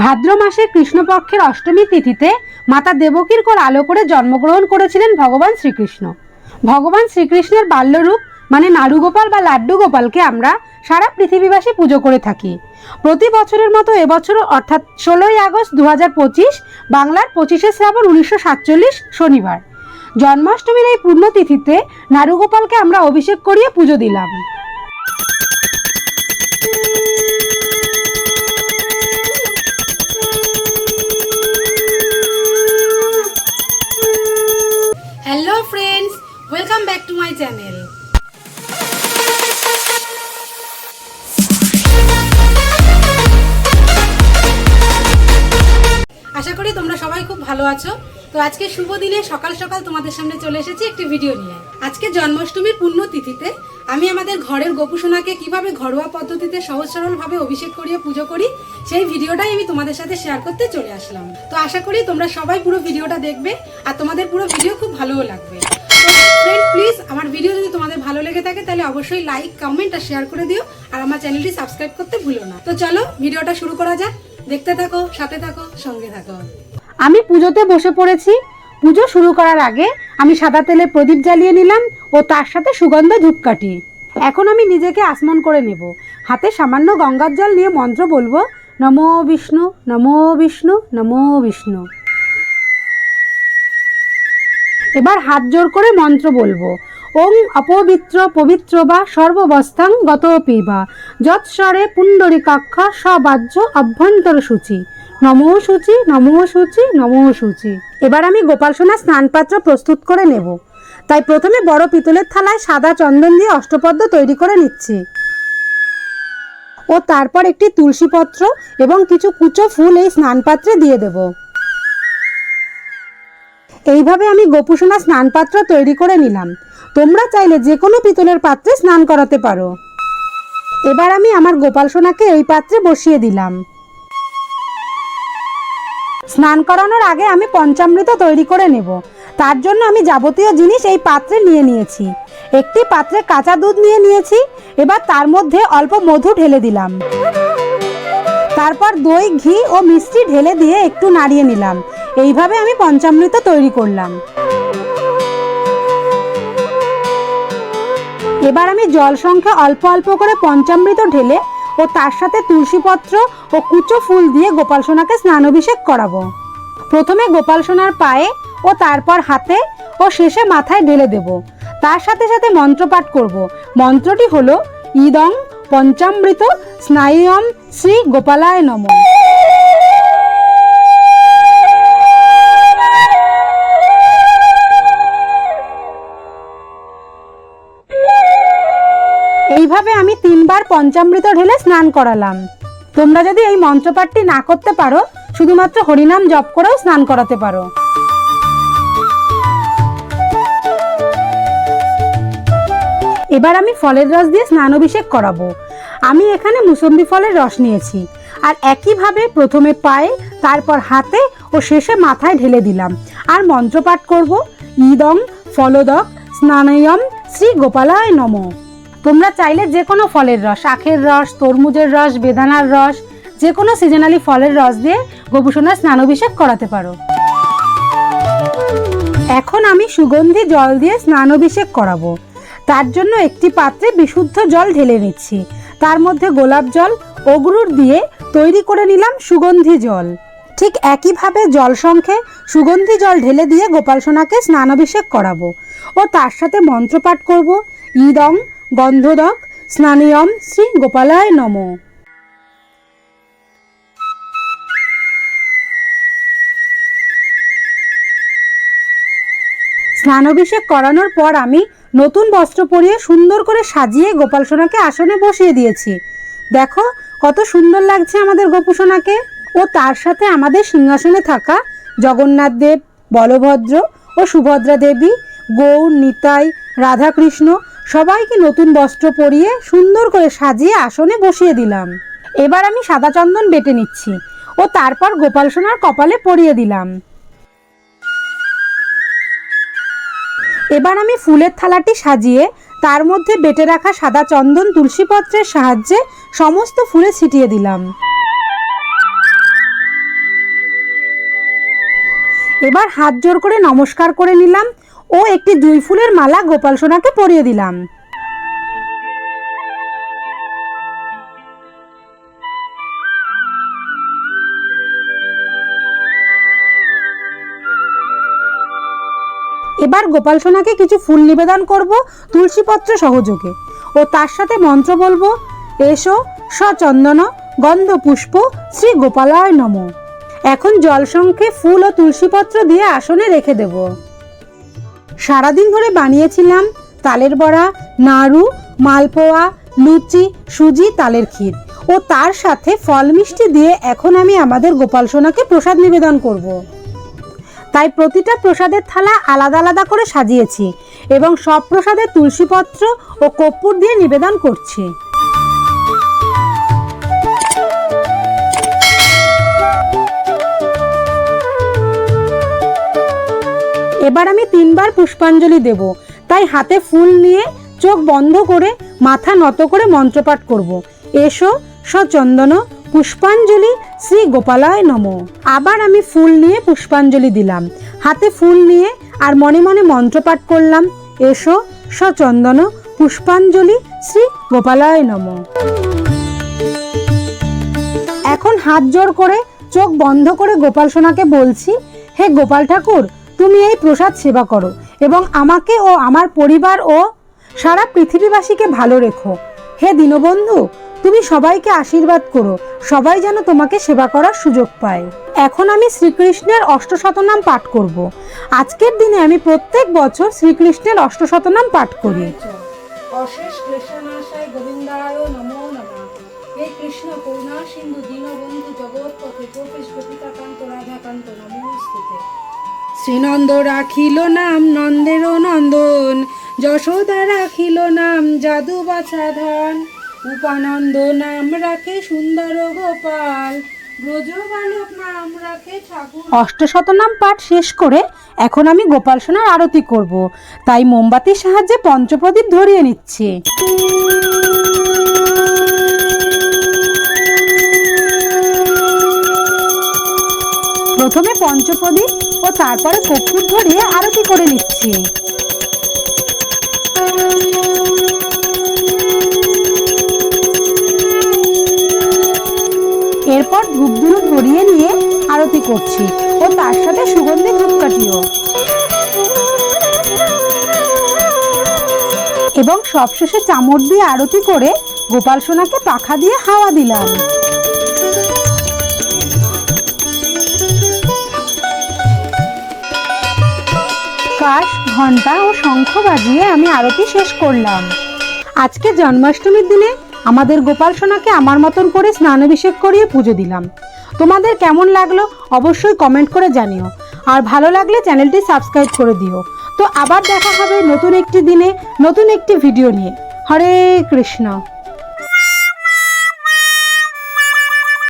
ভাদ্র মাসে কৃষ্ণপক্ষের অষ্টমী তিথিতে মাতা দেবকীর কোল আলো করে জন্মগ্রহণ করেছিলেন ভগবান শ্রীকৃষ্ণ। ভগবান শ্রীকৃষ্ণের বাল্যরূপ মানে নাড়ুগোপাল বা লাড্ডু গোপালকে আমরা সারা পৃথিবীবাসী পুজো করে থাকি। প্রতি বছরের মতো এবছরও অর্থাৎ ষোলোই আগস্ট দু পঁচিশ, বাংলার পঁচিশে শ্রাবণ উনিশশো সাতচল্লিশ শনিবার। জন্মাষ্টমীর এই পুণ্যতিথিতে নাড়ুগোপালকে আমরা অভিষেক করিয়ে পুজো দিলাম। My channel. আশা করি তোমরা সবাই খুব ভালো আছো। তো আজকে শুভ দিনে সকাল সকাল তোমাদের সামনে চলে এসেছি একটি ভিডিও নিয়ে। আজকে জন্মাষ্টমীর পুণ্য তিথিতে আমি আমাদের ঘরের গোপুসোনাকে কীভাবে ঘরোয়া পদ্ধতিতে সহজ সরলভাবে অভিষেক করিয়ে পুজো করি, সেই ভিডিওটাই আমি তোমাদের সাথে শেয়ার করতে চলে আসলাম। তো আশা করি তোমরা সবাই পুরো ভিডিওটা দেখবে আর তোমাদের পুরো ভিডিও খুব ভালোও লাগবে। ফ্রেন্ড প্লিজ আমার ভিডিও যদি তোমাদের ভালো লেগে থাকে, তাহলে অবশ্যই লাইক কমেন্ট আর শেয়ার করে দিও। আর আমার চ্যানেলটি সাবস্ক্রাইব করতে ভুলো না। তো চলো ভিডিওটা শুরু করা যাক। দেখতে থাকো, সাথে থাকো, সঙ্গে থাকো। আমি পুজোতে বসে পড়েছি। পুজো শুরু করার আগে আমি সাদা তেলে প্রদীপ জ্বালিয়ে নিলাম ও তার সাথে সুগন্ধ ধূপকাঠি। এখন আমি নিজেকে আসমন করে নেব। হাতে সামান্য গঙ্গার জল নিয়ে মন্ত্র বলব, নমো বিষ্ণু নমো বিষ্ণু নমো বিষ্ণু। এবার হাত জোর করে মন্ত্র বলব। ওং অপবিত্র পবিত্র বা সর্ববস্থাং গত পিবা যৎস্বরে পুণ্ডরিকাক্ষ সবাজ্য অভ্যন্তর সূচি। নমো সূচি নমো সূচি নমো সূচি। এবার আমি গোপাল সোনা স্নানপাত্র প্রস্তুত করে নেব। তাই প্রথমে বড় পিতলের থালায় সাদা চন্দন দিয়ে অষ্টপদ্ম তৈরি করে নিচ্ছি। ও তারপর একটি তুলসী পত্র এবং কিছু কুচো ফুল এই স্নানপাত্রে দিয়ে দেবো। এইভাবে আমি গোপুসোনা স্নান পাত্র তৈরি করে নিলাম। তোমরা চাইলে যে কোনো পিতলের পাত্রে স্নান করাতে পারো। এবার আমি আমার গোপাল সোনাকে এই পাত্রে বসিয়ে দিলাম। স্নান করানোর আগে আমি পঞ্চামৃত তৈরি করে নেব। তার জন্য আমি যাবতীয় জিনিস এই পাত্রে নিয়ে নিয়েছি। একটি পাত্রে কাঁচা দুধ নিয়ে নিয়েছি। এবার তার মধ্যে অল্প মধু ঢেলে দিলাম। তারপর দই, ঘি ও মিষ্টি ঢেলে দিয়ে একটু নাড়িয়ে নিলাম। এইভাবে আমি পঞ্চামৃত তৈরি করলাম। এবার আমি জল সংখ্যা অল্প অল্প করে পঞ্চামৃত ঢেলে ও তার সাথে তুলসী পত্র ও কুচো ফুল দিয়ে গোপাল সোনাকে স্নানাভিষেক করাবো। প্রথমে গোপাল সোনার পায়ে ও তারপর হাতে ও শেষে মাথায় ঢেলে দেব। তার সাথে সাথে মন্ত্রপাঠ করব। মন্ত্রটি হলো, ইদং পঞ্চামৃত স্নায়ুয়ম শ্রী গোপালায় নমঃ। এইভাবে আমি তিনবার পঞ্চামৃত ঢেলে স্নান করালাম। তোমরা যদি এই মন্ত্রপাঠটি না করতে পারো, শুধুমাত্র হরিনাম জপ করেও স্নান করাতে পারো। এবার আমি ফলের রস দিয়ে স্নান অভিষেক করাবো। আমি এখানে মুসম্বি ফলের রস নিয়েছি। আর একইভাবে প্রথমে পায়ে, তারপর হাতে ও শেষে মাথায় ঢেলে দিলাম। আর মন্ত্রপাঠ করব। ইদং ফলদক স্নানয়ম শ্রী গোপালায় নমঃ। তোমরা চাইলে যে কোনো ফলের রস, আখের রস, তরমুজের রস, বেদানার রস, যে কোনো সিজনালি ফলের রস দিয়ে গোপুসোনার স্নানাভিষেক করাতে পারো। এখন আমি সুগন্ধি জল দিয়ে স্নানাভিষেক করাবো। তার জন্য একটি পাত্রে বিশুদ্ধ জল ঢেলে নিচ্ছি। তার মধ্যে গোলাপ জল, অগরুর দিয়ে তৈরি করে নিলাম সুগন্ধি জল। ঠিক একইভাবে জল সংখ্যে সুগন্ধি জল ঢেলে দিয়ে গোপাল সোনাকে স্নানাভিষেক করাবো। ও তার সাথে মন্ত্রপাঠ করব। ইদং গন্ধদক স্নানিয়ম শ্রী গোপালায় নমঃ। স্নানাভিষেক করানোর পর আমি নতুন বস্ত্র পরিয়ে সুন্দর করে সাজিয়ে গোপাল সোনাকে আসনে বসিয়ে দিয়েছি। দেখো কত সুন্দর লাগছে আমাদের গোপু সোনাকে। ও তার সাথে আমাদের সিংহাসনে থাকা জগন্নাথ দেব, বলভদ্র ও সুভদ্রা দেবী, গৌর, নিতাই, রাধাকৃষ্ণ সবাইকে নতুন বস্ত্র পরিয়ে সুন্দর করে সাজিয়ে আসনে বসিয়ে দিলাম। এবার আমি সাদা চন্দন বেটে নিচ্ছি ও তারপর গোপাল সোনার কপালে পরিয়ে দিলাম। এবার আমি ফুলের থালাটি সাজিয়ে তার মধ্যে বেটে রাখা সাদা চন্দন তুলসীপত্রের সাহায্যে সমস্ত ফুলে ছিটিয়ে দিলাম। এবার হাত জোর করে নমস্কার করে নিলাম। ও একটি জুঁই ফুলের মালা গোপাল সোনাকে পরিয়ে দিলাম। এবার গোপাল সোনাকে কিছু ফুল নিবেদন করব তুলসীপত্র সহযোগে। ও তার সাথে মন্ত্র বলব, এসো সচন্দন গন্ধ পুষ্প শ্রী গোপালায় নম। এখন জল জলসংখ্যে ফুল ও তুলসীপত্র দিয়ে আসনে রেখে দেব। সারাদিন ধরে বানিয়েছিলাম তালের বড়া, নাড়ু, মালপোয়া, লুচি, সুজি, তালের ক্ষীর ও তার সাথে ফল মিষ্টি দিয়ে এখন আমি আমাদের গোপাল সোনাকে প্রসাদ নিবেদন করব। তাই প্রতিটা প্রসাদের থালা আলাদা আলাদা করে সাজিয়েছি এবং সব প্রসাদে তুলসীপত্র ও কর্পূর দিয়ে নিবেদন করছি এবার আমি তিনবার পুষ্পাঞ্জলি দেব। তাই হাতে ফুল নিয়ে চোখ বন্ধ করে, মাথা নত করে মন্ত্রপাঠ করব। এসো সচন্দন, পুষ্পাঞ্জলি শ্রী গোপালায় নম। আবার আমি ফুল নিয়ে পুষ্পাঞ্জলি দিলাম। হাতে ফুল নিয়ে আর মনে মনে মন্ত্রপাঠ করলাম। এসো সচন্দন, পুষ্পাঞ্জলি শ্রী গোপালায় নম। এখন হাত জোর করে, চোখ বন্ধ করে গোপাল সোনাকে বলছি, হে গোপাল ঠাকুর তুমি এই প্রসাদ সেবা করো এবং আমাকে ও আমার পরিবার ও সারা পৃথিবীবাসীকে ভালো রেখো। হে দীনবন্ধু, তুমি সবাইকে আশীর্বাদ করো। সবাই যেন তোমাকে সেবা করার সুযোগ পায়। এখন আমি শ্রীকৃষ্ণের অষ্টশতনাম পাঠ করব। আজকের দিনে আমি প্রত্যেক বছর শ্রীকৃষ্ণের অষ্টশতনাম পাঠ করি। কৃষ্ণ করুণা সিন্ধু দীনবন্ধু জগৎপথে রাধাকান্ত নমস্তুতে শ্রীনন্দ রাখিল নাম নন্দের নন্দন, যশোদা রাখিল নাম জাদু বাছা ধন। উপানন্দ নাম রাখে সুন্দর গোপাল অষ্টশতনাম পাঠ শেষ করে এখন আমি গোপাল সোনার আরতি করব। তাই মোমবাতির সাহায্যে পঞ্চপ্রদীপ ধরিয়ে নিচ্ছি। প্রথমে পঞ্চপ্রদীপ তারপরে কর্পূর ধরিয়ে আরতি করে নিচ্ছি। এরপর ধূপধুনো ধরিয়ে নিয়ে আরতি করছি ও তার সাথে সুগন্ধি ধূপকাঠিও। এবং সবশেষে চামড় দিয়ে আরতি করে গোপাল সোনাকে পাখা দিয়ে হাওয়া দিলাম। কাশ ঘণ্টা ও শঙ্খ বাজিয়ে আমি আরতি শেষ করলাম। আজকে জন্মাষ্টমীর দিনে আমাদের গোপাল সোনাকে আমার মতন করে স্নানাভিষেক করিয়ে পুজো দিলাম। তোমাদের কেমন লাগল অবশ্যই কমেন্ট করে জানিও। আর ভালো লাগলে চ্যানেলটি সাবস্ক্রাইব করে দিও। তো আবার দেখা হবে নতুন একটি দিনে নতুন একটি ভিডিও নিয়ে। হরে কৃষ্ণ।